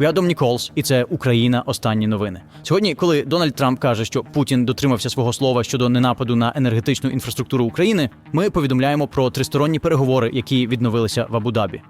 Я Дом Ніколс, і це Україна. Останні новини. Сьогодні, коли Дональд Трамп каже, що Путін дотримався свого слова щодо ненападу на енергетичну інфраструктуру України, ми повідомляємо про тристоронні переговори, які відновилися в Абу-Дабі.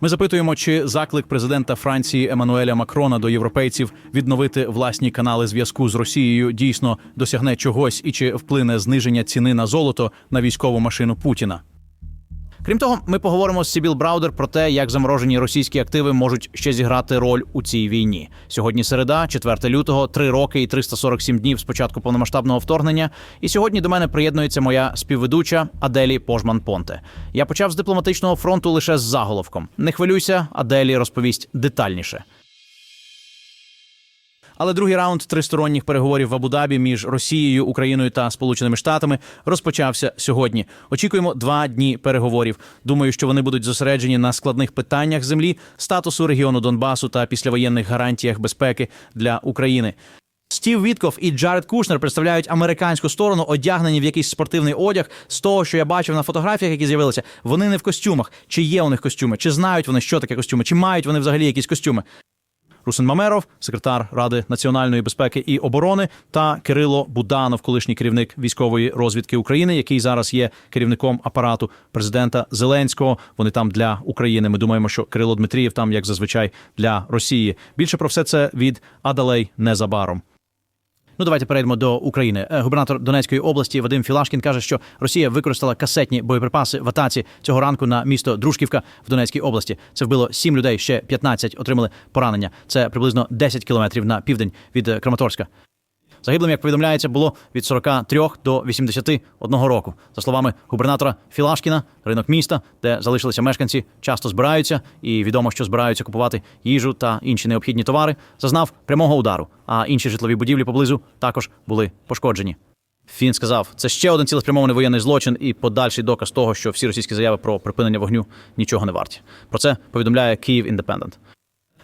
Ми запитуємо, чи заклик президента Франції Еммануеля Макрона до європейців відновити власні канали зв'язку з Росією дійсно досягне чогось і чи вплине зниження ціни на золото на військову машину Путіна. Крім того, ми поговоримо з Сібіл Браудер про те, як заморожені російські активи можуть ще зіграти роль у цій війні. Сьогодні середа, 4 лютого, 3 роки і 347 днів з початку повномасштабного вторгнення. І сьогодні до мене приєднується моя співведуча Аделі Пожман Понте. Я почав з дипломатичного фронту лише з заголовком. Не хвилюйся, Аделі розповість детальніше. Але другий раунд тристоронніх переговорів в Абу-Дабі між Росією, Україною та Сполученими Штатами розпочався сьогодні. Очікуємо два дні переговорів. Думаю, що вони будуть зосереджені на складних питаннях землі, статусу регіону Донбасу та післявоєнних гарантіях безпеки для України. Стів Вітков і Джаред Кушнер представляють американську сторону, одягнені в якийсь спортивний одяг. З того, що я бачив на фотографіях, які з'явилися, вони не в костюмах. Чи є у них костюми? Чи знають вони, що таке костюми? Чи мають вони взагалі якісь костюми? Русин Мамеров, секретар Ради національної безпеки і оборони, та Кирило Буданов, колишній керівник військової розвідки України, який зараз є керівником апарату президента Зеленського. Вони там для України. Ми думаємо, що Кирило Дмитрієв там, як зазвичай, для Росії. Більше про все це від Адалей незабаром. Ну, давайте перейдемо до України. Е, Губернатор Донецької області Вадим Філашкін каже, що Росія використала касетні боєприпаси в атаці цього ранку на місто Дружківка в Донецькій області. Це вбило сім людей, ще 15 отримали поранення. Це приблизно 10 кілометрів на південь від Краматорська. Загиблим, як повідомляється, було від 43 до 81 року. За словами губернатора Філашкіна, ринок міста, де залишилися мешканці, часто збираються, і відомо, що збираються купувати їжу та інші необхідні товари, зазнав прямого удару, а інші житлові будівлі поблизу також були пошкоджені. Фін сказав, це ще один цілеспрямований воєнний злочин і подальший доказ того, що всі російські заяви про припинення вогню нічого не варті. Про це повідомляє Київ Індепендент.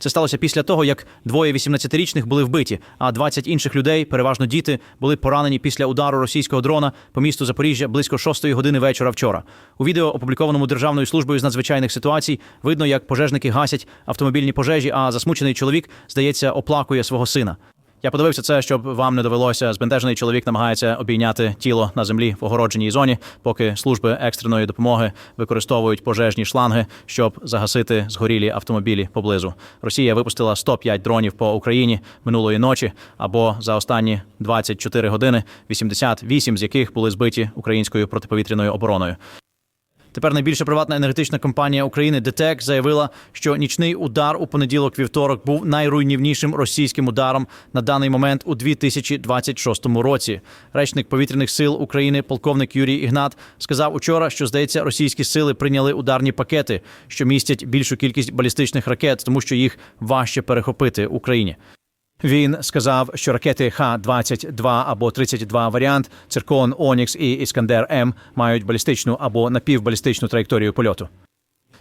Це сталося після того, як двоє 18-річних були вбиті, а 20 інших людей, переважно діти, були поранені після удару російського дрона по місту Запоріжжя близько 6 години вечора вчора. У відео, опублікованому Державною службою з надзвичайних ситуацій, видно, як пожежники гасять автомобільні пожежі, а засмучений чоловік, здається, оплакує свого сина. Я подивився це, щоб вам не довелося. Збентежений чоловік намагається обійняти тіло на землі в огородженій зоні, поки служби екстреної допомоги використовують пожежні шланги, щоб загасити згорілі автомобілі поблизу. Росія випустила 105 дронів по Україні минулої ночі, або за останні 24 години, 88 з яких були збиті українською протиповітряною обороною. Тепер найбільша приватна енергетична компанія України ДТЕК заявила, що нічний удар у понеділок вівторок був найруйнівнішим російським ударом на даний момент у 2026 році. Речник повітряних сил України, полковник Юрій Ігнат, сказав учора, що здається, російські сили прийняли ударні пакети, що містять більшу кількість балістичних ракет, тому що їх важче перехопити Україні. Він сказав, що ракети Х-22 або 32 варіант, Циркон, Онікс і Іскандер М мають балістичну або напівбалістичну траєкторію польоту.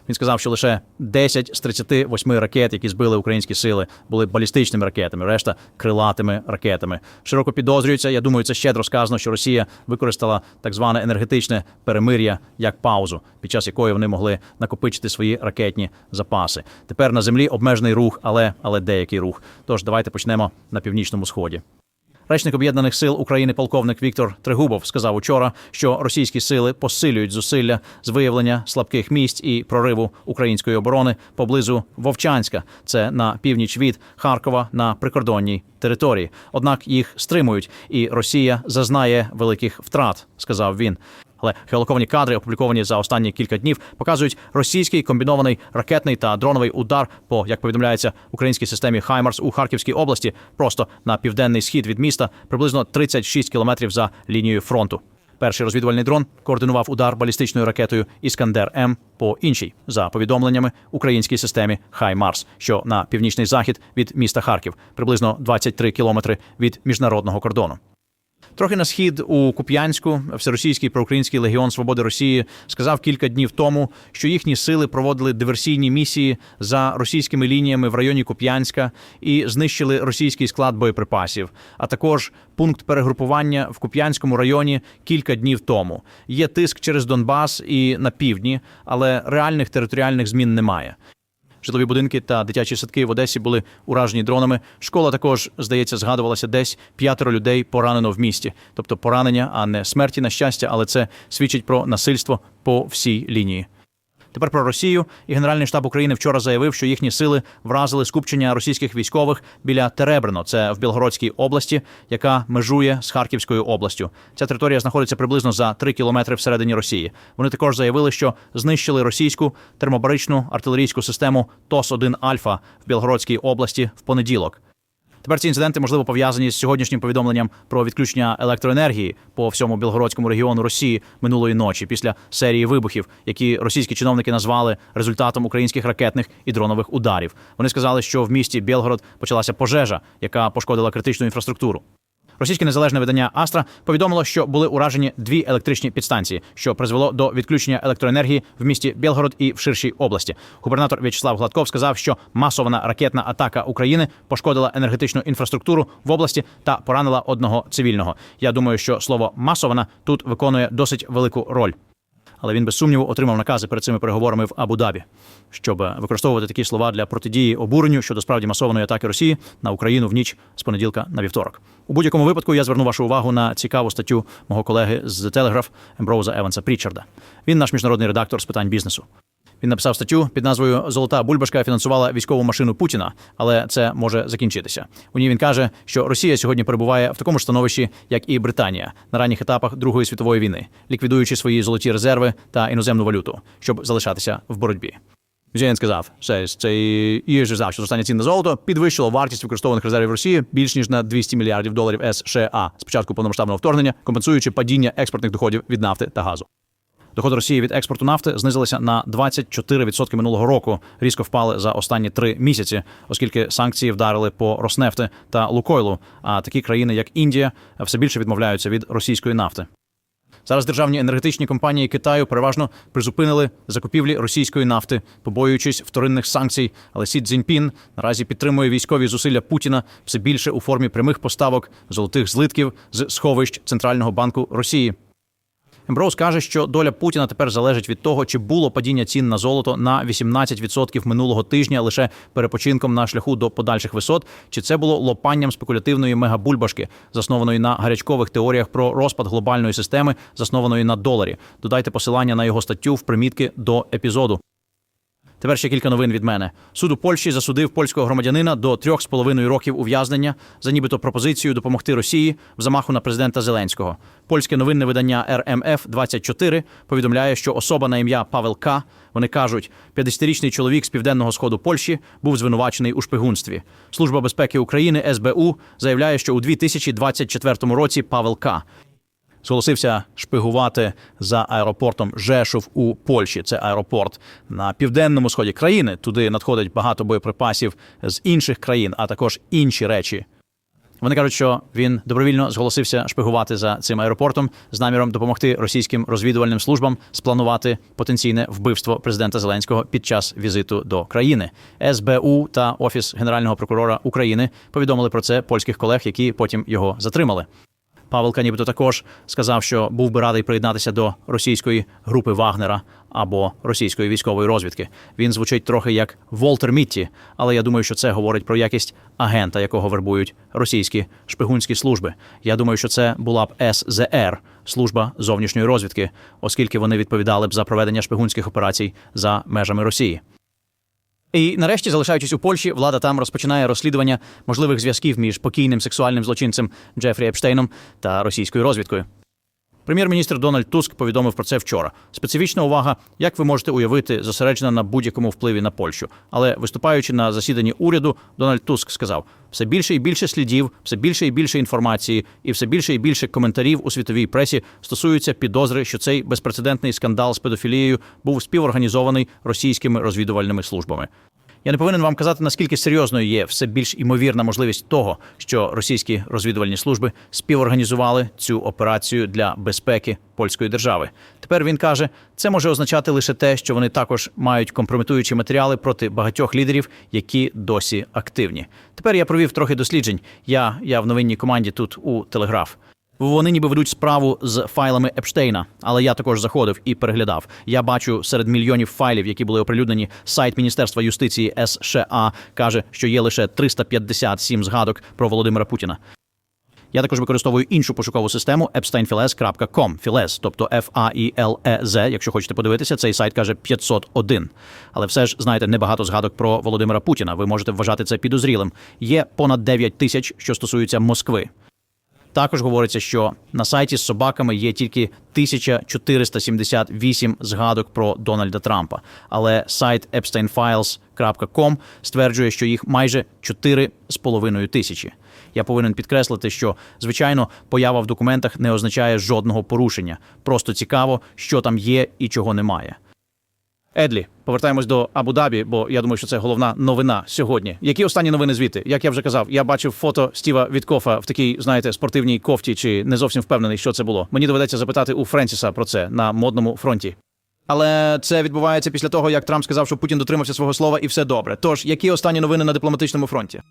Він сказав, що лише 10 з 38 ракет, які збили українські сили, були балістичними ракетами, решта крилатими ракетами. Широко підозрюється. Я думаю, це щедро сказано, що Росія використала так зване енергетичне перемир'я як паузу, під час якої вони могли накопичити свої ракетні запаси. Тепер на землі обмежений рух, але але деякий рух. Тож давайте почнемо на північному сході. Речник об'єднаних сил України, полковник Віктор Тригубов, сказав учора, що російські сили посилюють зусилля з виявлення слабких місць і прориву української оборони поблизу Вовчанська. Це на північ від Харкова на прикордонній території. Однак їх стримують, і Росія зазнає великих втрат, сказав він. Але геолоковані кадри, опубліковані за останні кілька днів, показують російський комбінований ракетний та дроновий удар по, як повідомляється, українській системі Хаймарс у Харківській області, просто на південний схід від міста, приблизно 36 кілометрів за лінією фронту. Перший розвідувальний дрон координував удар балістичною ракетою Іскандер М по іншій, за повідомленнями українській системі Хаймарс, що на північний захід від міста Харків, приблизно 23 кілометри від міжнародного кордону. Трохи на схід у Куп'янську всеросійський проукраїнський легіон свободи Росії сказав кілька днів тому, що їхні сили проводили диверсійні місії за російськими лініями в районі Куп'янська і знищили російський склад боєприпасів, а також пункт перегрупування в Куп'янському районі кілька днів тому. Є тиск через Донбас і на півдні, але реальних територіальних змін немає. Житлові будинки та дитячі садки в Одесі були уражені дронами. Школа також, здається, згадувалася десь п'ятеро людей поранено в місті, тобто поранення, а не смерті на щастя, але це свідчить про насильство по всій лінії. Тепер про Росію і Генеральний штаб України вчора заявив, що їхні сили вразили скупчення російських військових біля Теребрено, це в Білгородській області, яка межує з Харківською областю. Ця територія знаходиться приблизно за 3 кілометри всередині Росії. Вони також заявили, що знищили російську термобаричну артилерійську систему ТОС 1 Альфа в Білгородській області в понеділок. Тепер ці інциденти можливо пов'язані з сьогоднішнім повідомленням про відключення електроенергії по всьому білгородському регіону Росії минулої ночі після серії вибухів, які російські чиновники назвали результатом українських ракетних і дронових ударів. Вони сказали, що в місті Білгород почалася пожежа, яка пошкодила критичну інфраструктуру. Російське незалежне видання Астра повідомило, що були уражені дві електричні підстанції, що призвело до відключення електроенергії в місті Білгород і в ширшій області. Губернатор В'ячеслав Гладков сказав, що масована ракетна атака України пошкодила енергетичну інфраструктуру в області та поранила одного цивільного. Я думаю, що слово масована тут виконує досить велику роль. Але він без сумніву отримав накази перед цими переговорами в Абу-Дабі, щоб використовувати такі слова для протидії обуренню щодо справді масованої атаки Росії на Україну в ніч з понеділка на вівторок. У будь-якому випадку я зверну вашу увагу на цікаву статтю мого колеги з Telegraph Емброуза Еванса Прічарда. Він наш міжнародний редактор з питань бізнесу. Він написав статтю під назвою Золота бульбашка фінансувала військову машину Путіна, але це може закінчитися. У ній він каже, що Росія сьогодні перебуває в такому ж становищі, як і Британія на ранніх етапах Другої світової війни, ліквідуючи свої золоті резерви та іноземну валюту, щоб залишатися в боротьбі. Він сказав, що і сказав, що зростання цін на золото підвищило вартість використовуваних резервів Росії більш ніж на 200 мільярдів доларів США з початку повномасштабного вторгнення, компенсуючи падіння експортних доходів від нафти та газу. Доходи Росії від експорту нафти знизилися на 24% минулого року. Різко впали за останні три місяці, оскільки санкції вдарили по Роснефти та Лукойлу. А такі країни, як Індія, все більше відмовляються від російської нафти. Зараз державні енергетичні компанії Китаю переважно призупинили закупівлі російської нафти, побоюючись вторинних санкцій. Але Сі Цзіньпін наразі підтримує військові зусилля Путіна все більше у формі прямих поставок золотих злитків з сховищ Центрального банку Росії. Емброуз каже, що доля Путіна тепер залежить від того, чи було падіння цін на золото на 18% минулого тижня лише перепочинком на шляху до подальших висот, чи це було лопанням спекулятивної мегабульбашки, заснованої на гарячкових теоріях про розпад глобальної системи, заснованої на доларі. Додайте посилання на його статтю в примітки до епізоду. Тепер ще кілька новин від мене. Суд у Польщі засудив польського громадянина до трьох з половиною років ув'язнення за нібито пропозицію допомогти Росії в замаху на президента Зеленського. Польське новинне видання РМФ 24 повідомляє, що особа на ім'я Павел К. Вони кажуть, 50-річний чоловік з південного сходу Польщі був звинувачений у шпигунстві. Служба безпеки України СБУ заявляє, що у 2024 році Павел К зголосився шпигувати за аеропортом Жешув у Польщі. Це аеропорт на південному сході країни. Туди надходить багато боєприпасів з інших країн, а також інші речі. Вони кажуть, що він добровільно зголосився шпигувати за цим аеропортом з наміром допомогти російським розвідувальним службам спланувати потенційне вбивство президента Зеленського під час візиту до країни. СБУ та офіс генерального прокурора України повідомили про це польських колег, які потім його затримали. Павелка нібито також сказав, що був би радий приєднатися до російської групи Вагнера або російської військової розвідки. Він звучить трохи як Волтер Мітті, але я думаю, що це говорить про якість агента, якого вербують російські шпигунські служби. Я думаю, що це була б СЗР служба зовнішньої розвідки, оскільки вони відповідали б за проведення шпигунських операцій за межами Росії. І нарешті, залишаючись у Польщі, влада там розпочинає розслідування можливих зв'язків між покійним сексуальним злочинцем Джефрі Епштейном та російською розвідкою. Прем'єр-міністр Дональд Туск повідомив про це вчора. Специфічна увага, як ви можете уявити, зосереджена на будь-якому впливі на Польщу. Але виступаючи на засіданні уряду, Дональд Туск сказав: все більше і більше слідів, все більше і більше інформації, і все більше і більше коментарів у світовій пресі стосуються підозри, що цей безпрецедентний скандал з педофілією був співорганізований російськими розвідувальними службами. Я не повинен вам казати, наскільки серйозною є все більш імовірна можливість того, що російські розвідувальні служби співорганізували цю операцію для безпеки польської держави. Тепер він каже, це може означати лише те, що вони також мають компрометуючі матеріали проти багатьох лідерів, які досі активні. Тепер я провів трохи досліджень. Я, я в новинній команді тут у Телеграф. Вони ніби ведуть справу з файлами Епштейна, але я також заходив і переглядав. Я бачу серед мільйонів файлів, які були оприлюднені, сайт Міністерства юстиції США каже, що є лише 357 згадок про Володимира Путіна. Я також використовую іншу пошукову систему epsteinfiles.com, Files, тобто F-A-I-L-E-Z. Якщо хочете подивитися, цей сайт каже 501. Але все ж знаєте небагато згадок про Володимира Путіна. Ви можете вважати це підозрілим. Є понад 9 тисяч, що стосуються Москви. Також говориться, що на сайті з собаками є тільки 1478 згадок про Дональда Трампа. Але сайт epsteinfiles.com стверджує, що їх майже 4,5 тисячі. Я повинен підкреслити, що звичайно поява в документах не означає жодного порушення. Просто цікаво, що там є і чого немає. Едлі, повертаємось до Абу-Дабі, бо я думаю, що це головна новина сьогодні. Які останні новини звідти? Як я вже казав, я бачив фото Стіва Віткофа в такій, знаєте, спортивній кофті, чи не зовсім впевнений, що це було. Мені доведеться запитати у Френсіса про це на модному фронті. Але це відбувається після того, як Трамп сказав, що Путін дотримався свого слова і все добре. Тож, які останні новини на дипломатичному фронті?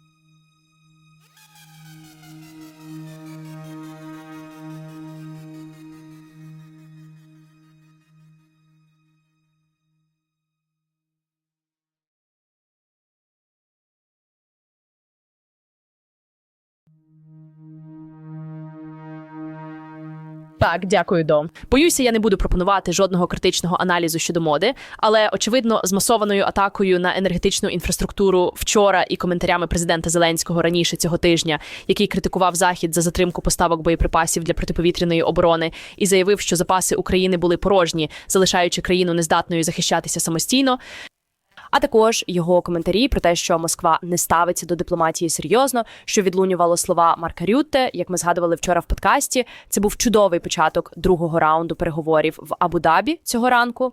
Так, дякую, Дом. Боюся, я не буду пропонувати жодного критичного аналізу щодо моди, але очевидно, з масованою атакою на енергетичну інфраструктуру вчора і коментарями президента Зеленського раніше цього тижня, який критикував захід за затримку поставок боєприпасів для протиповітряної оборони і заявив, що запаси України були порожні, залишаючи країну нездатною захищатися самостійно. А також його коментарі про те, що Москва не ставиться до дипломатії серйозно, що відлунювало слова Марка Рютте, як ми згадували вчора в подкасті. Це був чудовий початок другого раунду переговорів в Абу-Дабі цього ранку.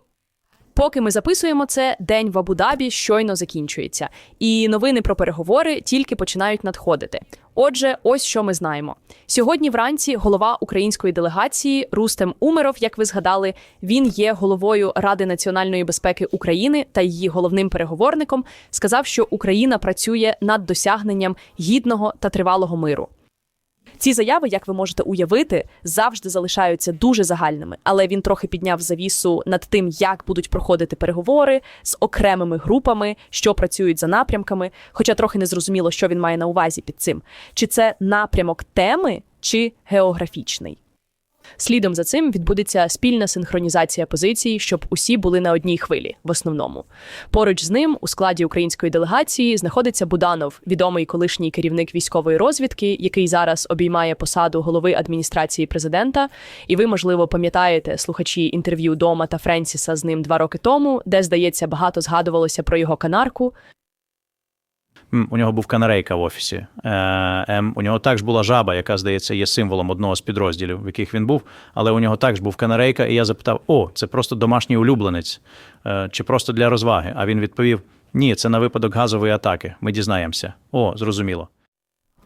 Поки ми записуємо це, день в Абу-Дабі щойно закінчується, і новини про переговори тільки починають надходити. Отже, ось що ми знаємо. Сьогодні вранці голова української делегації Рустем Умеров, як ви згадали, він є головою Ради національної безпеки України та її головним переговорником, сказав, що Україна працює над досягненням гідного та тривалого миру. Ці заяви, як ви можете уявити, завжди залишаються дуже загальними, але він трохи підняв завісу над тим, як будуть проходити переговори з окремими групами, що працюють за напрямками, хоча трохи не зрозуміло, що він має на увазі під цим. Чи це напрямок теми, чи географічний. Слідом за цим відбудеться спільна синхронізація позицій, щоб усі були на одній хвилі. В основному поруч з ним у складі української делегації знаходиться Буданов, відомий колишній керівник військової розвідки, який зараз обіймає посаду голови адміністрації президента. І ви, можливо, пам'ятаєте слухачі інтерв'ю Дома та Френсіса з ним два роки тому, де здається багато згадувалося про його канарку. У нього був канарейка в офісі. Е, ем, у нього також була жаба, яка, здається, є символом одного з підрозділів, в яких він був. Але у нього також був канарейка, і я запитав: о, це просто домашній улюбленець е, чи просто для розваги? А він відповів: ні, це на випадок газової атаки. Ми дізнаємося. О, зрозуміло.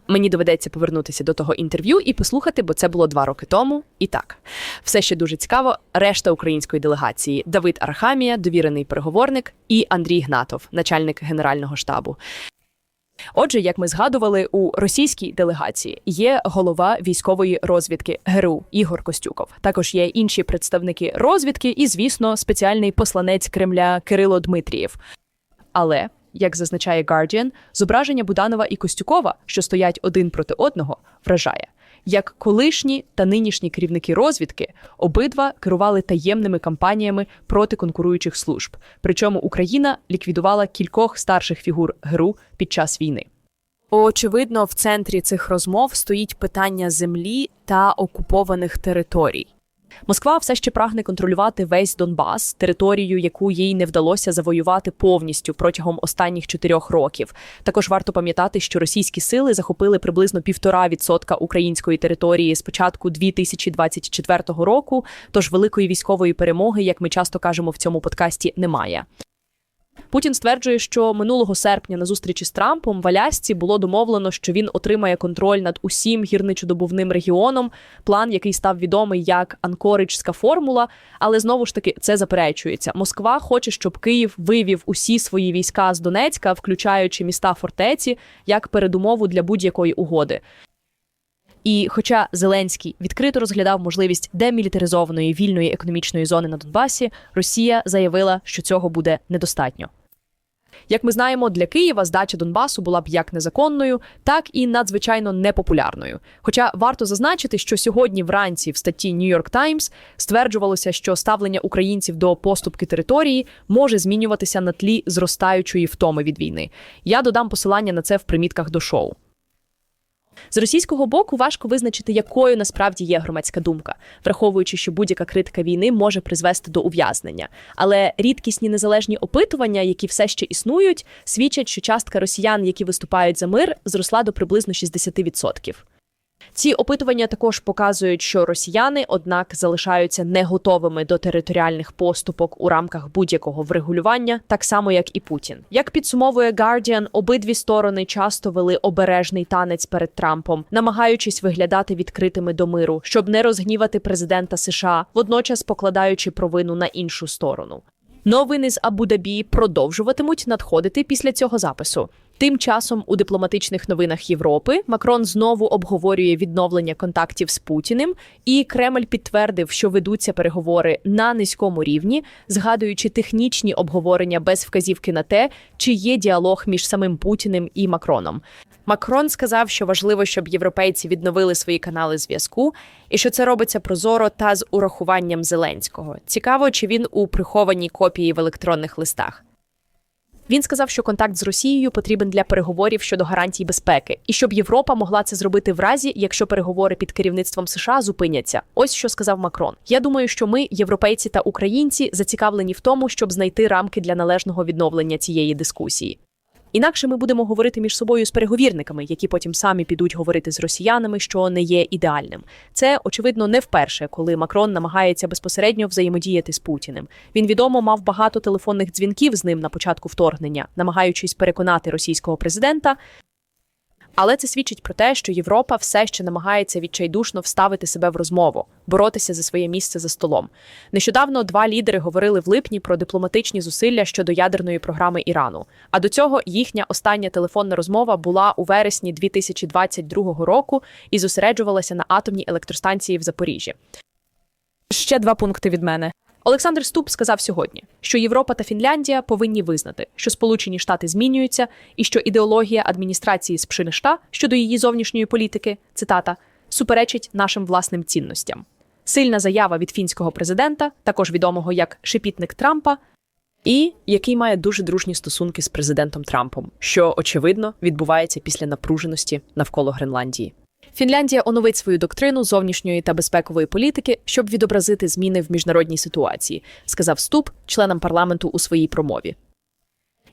Мені доведеться повернутися до того інтерв'ю і послухати, бо це було два роки тому. І так, все ще дуже цікаво. Решта української делегації: Давид Архамія, довірений переговорник, і Андрій Гнатов, начальник генерального штабу. Отже, як ми згадували, у російській делегації є голова військової розвідки ГРУ Ігор Костюков. Також є інші представники розвідки і, звісно, спеціальний посланець Кремля Кирило Дмитрієв. Але, як зазначає Guardian, зображення Буданова і Костюкова, що стоять один проти одного, вражає. Як колишні та нинішні керівники розвідки обидва керували таємними кампаніями проти конкуруючих служб. Причому Україна ліквідувала кількох старших фігур ГРУ під час війни. Очевидно, в центрі цих розмов стоїть питання землі та окупованих територій. Москва все ще прагне контролювати весь Донбас, територію, яку їй не вдалося завоювати повністю протягом останніх чотирьох років. Також варто пам'ятати, що російські сили захопили приблизно півтора відсотка української території з початку 2024 року. Тож великої військової перемоги, як ми часто кажемо в цьому подкасті, немає. Путін стверджує, що минулого серпня на зустрічі з Трампом в Алясці було домовлено, що він отримає контроль над усім гірничодобувним регіоном. План, який став відомий як Анкориджська формула, але знову ж таки це заперечується. Москва хоче, щоб Київ вивів усі свої війська з Донецька, включаючи міста фортеці, як передумову для будь-якої угоди. І хоча Зеленський відкрито розглядав можливість демілітаризованої вільної економічної зони на Донбасі, Росія заявила, що цього буде недостатньо. Як ми знаємо, для Києва здача Донбасу була б як незаконною, так і надзвичайно непопулярною. Хоча варто зазначити, що сьогодні вранці в статті New York Times стверджувалося, що ставлення українців до поступки території може змінюватися на тлі зростаючої втоми від війни. Я додам посилання на це в примітках до шоу. З російського боку важко визначити, якою насправді є громадська думка, враховуючи, що будь-яка критика війни може призвести до ув'язнення. Але рідкісні незалежні опитування, які все ще існують, свідчать, що частка росіян, які виступають за мир, зросла до приблизно 60%. Ці опитування також показують, що росіяни, однак, залишаються не готовими до територіальних поступок у рамках будь-якого врегулювання, так само як і Путін. Як підсумовує Guardian, обидві сторони часто вели обережний танець перед Трампом, намагаючись виглядати відкритими до миру, щоб не розгнівати президента США, водночас покладаючи провину на іншу сторону. Новини з Абу-Дабі продовжуватимуть надходити після цього запису. Тим часом у дипломатичних новинах Європи Макрон знову обговорює відновлення контактів з Путіним, і Кремль підтвердив, що ведуться переговори на низькому рівні, згадуючи технічні обговорення без вказівки на те, чи є діалог між самим Путіним і Макроном. Макрон сказав, що важливо, щоб європейці відновили свої канали зв'язку, і що це робиться прозоро та з урахуванням Зеленського. Цікаво, чи він у прихованій копії в електронних листах. Він сказав, що контакт з Росією потрібен для переговорів щодо гарантій безпеки, і щоб Європа могла це зробити в разі, якщо переговори під керівництвом США зупиняться. Ось що сказав Макрон. Я думаю, що ми, європейці та українці, зацікавлені в тому, щоб знайти рамки для належного відновлення цієї дискусії. Інакше ми будемо говорити між собою з переговірниками, які потім самі підуть говорити з росіянами, що не є ідеальним. Це очевидно не вперше, коли Макрон намагається безпосередньо взаємодіяти з Путіним. Він відомо мав багато телефонних дзвінків з ним на початку вторгнення, намагаючись переконати російського президента. Але це свідчить про те, що Європа все ще намагається відчайдушно вставити себе в розмову, боротися за своє місце за столом. Нещодавно два лідери говорили в липні про дипломатичні зусилля щодо ядерної програми Ірану. А до цього їхня остання телефонна розмова була у вересні 2022 року і зосереджувалася на атомній електростанції в Запоріжжі. Ще два пункти від мене. Олександр Ступ сказав сьогодні, що Європа та Фінляндія повинні визнати, що Сполучені Штати змінюються, і що ідеологія адміністрації Спшиништа щодо її зовнішньої політики, цитата, суперечить нашим власним цінностям. Сильна заява від фінського президента, також відомого як шепітник Трампа, і який має дуже дружні стосунки з президентом Трампом, що очевидно відбувається після напруженості навколо Гренландії. Фінляндія оновить свою доктрину зовнішньої та безпекової політики, щоб відобразити зміни в міжнародній ситуації, сказав Ступ членам парламенту у своїй промові.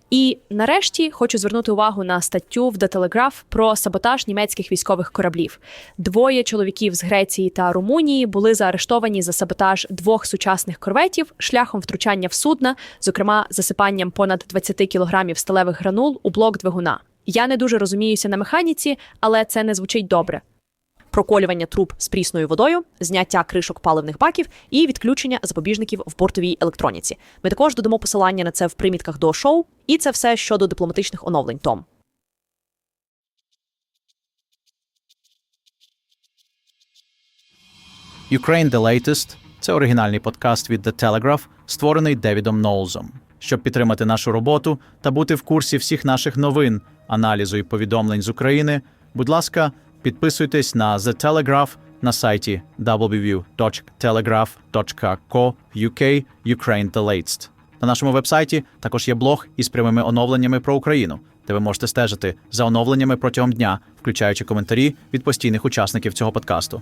І нарешті хочу звернути увагу на статтю в The Telegraph про саботаж німецьких військових кораблів. Двоє чоловіків з Греції та Румунії були заарештовані за саботаж двох сучасних корветів шляхом втручання в судна, зокрема засипанням понад 20 кілограмів сталевих гранул у блок двигуна. Я не дуже розуміюся на механіці, але це не звучить добре. Проколювання труб з прісною водою, зняття кришок паливних баків і відключення запобіжників в бортовій електроніці. Ми також додамо посилання на це в примітках до шоу, і це все щодо дипломатичних оновлень. Том. Ukraine The Latest – це оригінальний подкаст від The Telegraph, створений Девідом Ноулзом. Щоб підтримати нашу роботу та бути в курсі всіх наших новин, аналізу і повідомлень з України, будь ласка, підписуйтесь на The Telegraph на сайті www.telegraph.co.uk Ukraine The Latest. На нашому вебсайті також є блог із прямими оновленнями про Україну, де ви можете стежити за оновленнями протягом дня, включаючи коментарі від постійних учасників цього подкасту.